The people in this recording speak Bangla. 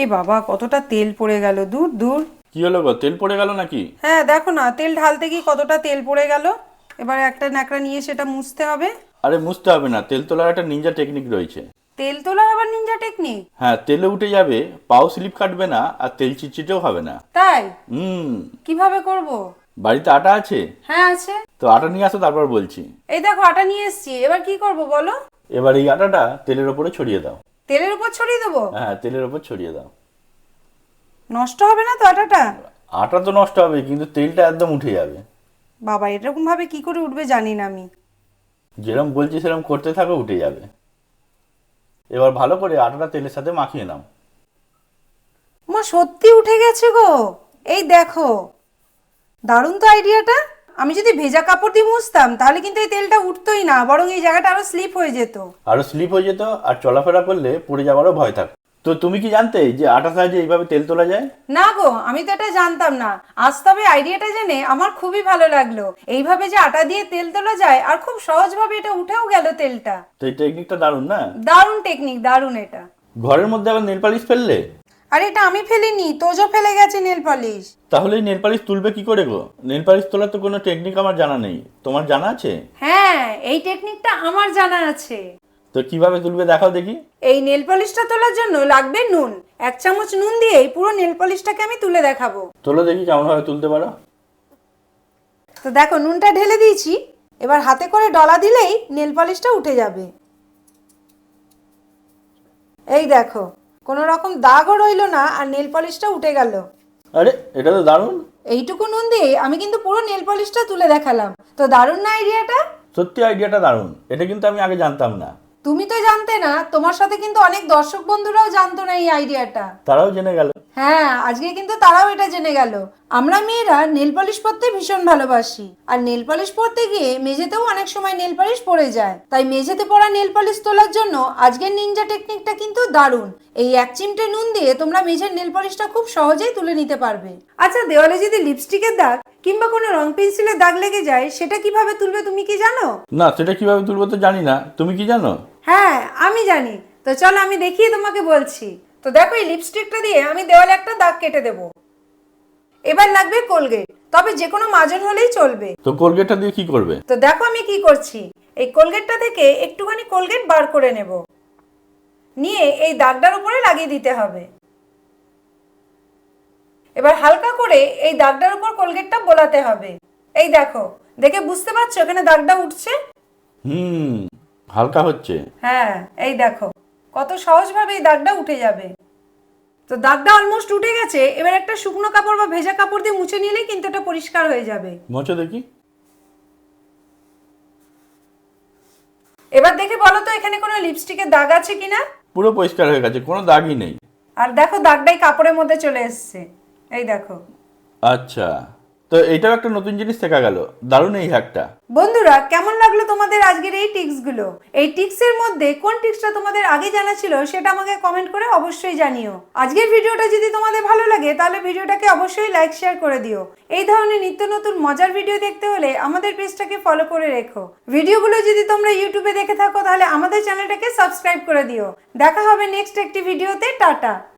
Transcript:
এ বাবা কতটা তেল পড়ে গেল দূর দূর। কি হলো গো তেল পড়ে গেল নাকি? হ্যাঁ দেখো না তেল ঢালতে কি কতটা তেল পড়ে গেল। এবার একটা ন্যাকড়া নিয়ে সেটা মুছতে হবে। আরে মুছতে হবে না তেল তোলার একটা নিনজা টেকনিক রয়েছে। তেল তোলার আবার নিনজা টেকনিক হ্যাঁ তেলে উঠে যাবে পাও স্লিপ কাটবে না আর তেল চিটচিটেও হবে না। তাই? হুম। কীভাবে করব? বাড়িতে আটা আছে? হ্যাঁ আছে। তো আটা নিয়ে আসো তারপর বলছি। এই দেখো আটা নিয়ে এসেছি। এবার কি করব বলো? এবার এই আটাটা তেলের ওপরে ছড়িয়ে দাও। তেলের উপর ছড়িয়ে দেবো? হ্যাঁ তেলের ওপর ছড়িয়ে দাও। নষ্ট হবে না তো আটাটা? আটা তো নষ্ট হবে কিন্তু তেলটা একদম উঠে যাবে। বাবা এরকম ভাবে কি করে উঠবে জানি না আমি। যেরকম বলছি সেরকম করতে থাকো উঠে যাবে। এবার ভালো করে আটাটা তেলের সাথে মাখিয়ে নাও। মা সত্যি উঠে গেছে গো। এই দেখো। দারুণ তো আইডিয়াটা আমি যদি ভেজা কাপড় দিয়ে মুছতাম তাহলে কিন্তু এই তেলটা উঠতোই না বরং এই জায়গাটা আরও স্লিপ হয়ে যেত। আরও স্লিপ হয়ে যেত আর চলাফেরা করলে পড়ে যাওয়ারও ভয় থাকতো। তো তুমি কি জানতে যে আটা সাহায্যে এইভাবে তেল তোলা যায়? না গো আমি তো এটা জানতাম না। আজ তবে আইডিয়াটা জেনে আমার খুবই ভালো লাগল। এইভাবে যে আটা দিয়ে তেল তোলা যায় আর খুব সহজভাবে এটা উঠেও গেল তেলটা। তো এই টেকনিকটা দারুণ না? দারুণ টেকনিক দারুণ এটা। ঘরের মধ্যে আবার নেল পালিশ ফেললে? আর এটা আমি ফেলিনি তোজো ফেলে গেছে নেল পলিশ। তাহলে এই নেল পালিশ তুলবে কি করে গো? নেল পালিশ তোলার তো কোনো টেকনিক আমার জানা নেই। তোমার জানা আছে? হ্যাঁ এই টেকনিকটা আমার জানা আছে। তো কীভাবে তুলবে দেখাও দেখি। এই নেল পলিশটা তোলার জন্য লাগবে নুন। এক চামচ নুন দিয়েই পুরো নেল পলিশটাকে আমি তুলে দেখাবো। তোলো দেখি কেমন ভাবে তুলতে পারো। তো দেখো নুনটা ঢেলে দিয়েছি। এবার হাতে করে ডলা দিলেই নেল পলিশটা উঠে যাবে। এই দেখো কোনো রকম দাগও রইল না আর নেল পলিশটা উঠে গেল। আরে এটা তো দারুণ। এইটুকু নুন দিয়ে আমি কিন্তু পুরো নেল পলিশটা তুলে দেখালাম। তো দারুণ না আইডিয়াটা সত্যি আইডিয়াটা দারুণ। এটা কিন্তু আমি আগে জানতাম না। তুমি তো জানতে না তোমার সাথে কিন্তু অনেক দর্শক বন্ধুরাও জানতো না এই আইডিয়াটা। তারাও জেনে গেল। হ্যাঁ আজকে কিন্তু তারাও এটা জেনে গেল। আমরা মেয়েরা নেল পলিশ পরতে ভীষণ ভালোবাসি। আর নেল পলিশ পরতে গিয়ে মেঝেতেও অনেক সময় নেল পলিশ পড়ে যায়। তাই মেঝেতে পড়া নেল পলিশ তোলার জন্য আজকের নিনজা টেকনিকটা কিন্তু দারুণ। এই এক চিমটে নুন দিয়ে তোমরা মেঝের নেল পলিশটা খুব সহজেই তুলে নিতে পারবে। আচ্ছা দেওয়ালে যদি লিপস্টিকের দাগ কিংবা কোনো রং পেন্সিলের দাগ লেগে যায় সেটা কীভাবে তুলবে তুমি কি জানো? না সেটা কীভাবে তুলবো তো জানি না। তুমি কি জানো? হ্যাঁ আমি জানি। তো চলো আমি দেখিয়ে তোমাকে বলছি। তো দেখো এই লিপস্টিকটা দিয়ে আমি দেওয়ালে একটা দাগ কেটে দেব। এবার লাগবে কোলগেট তবে যে কোনো মাজন হলেই চলবে। তো কোলগেটটা দিয়ে কি করবে? তো দেখো আমি কি করছি। এই কোলগেটটা থেকে একটুখানি কোলগেট বার করে নেব। নিয়ে এই দাগটার উপরে লাগিয়ে দিতে হবে। এবার হালকা করে এই দাগটার উপর কোলগেটটা বোলাতে হবে। এই দেখো দেখে বুঝতে পারছ এখানে দাগটা উঠছে? হুম। হালকা হচ্ছে। হ্যাঁ এই দেখো কত সহজভাবে এই দাগটা উঠে যাবে। তো দাগটা অলমোস্ট উঠে গেছে এবার একটা শুকনো কাপড় বা ভেজা কাপড় দিয়ে মুছে নিলেই কিন্তু এটা পরিষ্কার হয়ে যাবে। মোচো দেখি। এবার দেখে বলো তো এখানে কোনো লিপস্টিকের দাগ আছে কিনা? পুরো পরিষ্কার হয়ে গেছে কোনো দাগই নেই। আর দেখো দাগটাই কাপড়ের মধ্যে চলে এসছে। এই দেখো। আচ্ছা। তো এটাও একটা নতুন জিনিস শেখা গেল। দারুণ এই হ্যাকটা বন্ধুরা, কেমন লাগল তোমাদের আজকের এই টিপসগুলো এই টিপসের মধ্যে কোন টিপসটা তোমাদের আগে জানা ছিল সেটা আমাকে কমেন্ট করে অবশ্যই জানিও। আজকের ভিডিওটা যদি তোমাদের ভালো লাগে, তাহলে ভিডিওটাকে অবশ্যই লাইক শেয়ার করে দিও। এই ধরনের নিত্য নতুন মজার ভিডিও দেখতে হলে আমাদের পেজটাকে ফলো করে রেখো। ভিডিওগুলো যদি তোমরা ইউটিউবে দেখে থাকো, তাহলে আমাদের চ্যানেলটাকে সাবস্ক্রাইব করে দিও। দেখা হবে নেক্সট একটি ভিডিওতে টাটা!